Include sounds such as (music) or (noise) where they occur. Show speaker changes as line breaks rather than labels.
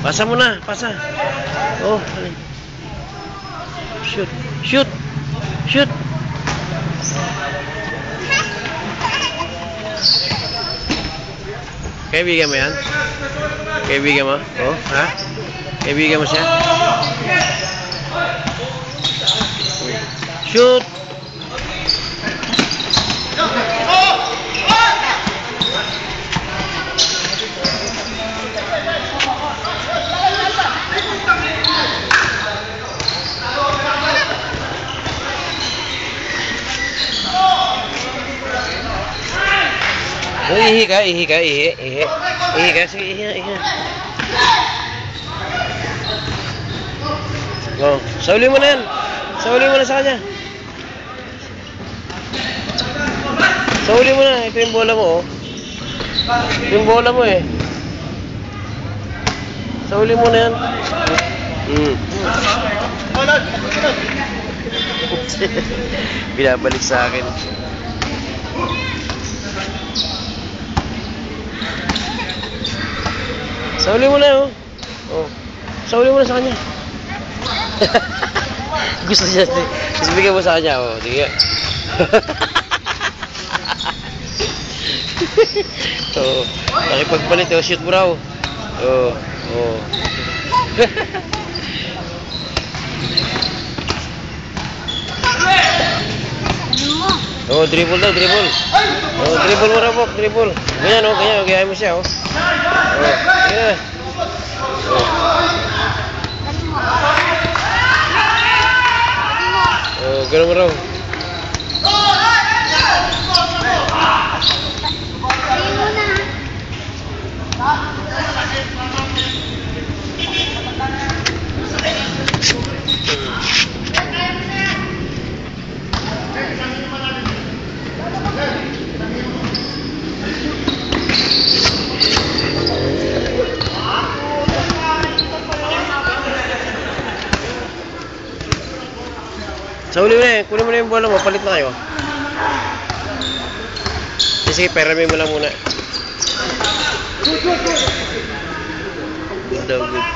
Pasa mo na, pasa. Oh, alin. Shoot. Shoot. Shoot. Kaibigan mo yan? Kaibigan mo? Oh, ha? Kaibigan mo siya? Shoot! Oh, ihi ka, ihi ka, ihi, ihi. Ihi ka, sige, ihi, ihi. Oh, sauli mo na yan. Sauli mo na sa kanya. Sauli mo na, ito yung bola mo, oh. Yung bola mo, eh. Sauli mo na yan. Hmm. (laughs) Binabalik sa akin. Sauli mo na, oh. Oh. Sauli mo na sa kanya. (laughs) Gusto niya. Gusto bigyan mo sa kanya, oh. Sige. (laughs) oh. Nakipagpalit, oh. Shoot mo raw. Oh. Oh. (laughs)
Ano mo?
Oh, dribble daw, dribble. Oh, dribble mo raw, Bok. Dribble. Ganyan, oh. Ganyan, oh. Gayahin mo siya, oh. Oh. Yeah. Oh. Oh, ganun mo raw. Sa uli mo na eh. Kunin mo na yung bola mo. Palit na kayo. Eh, Sige, perami mo lang muna. Daw good.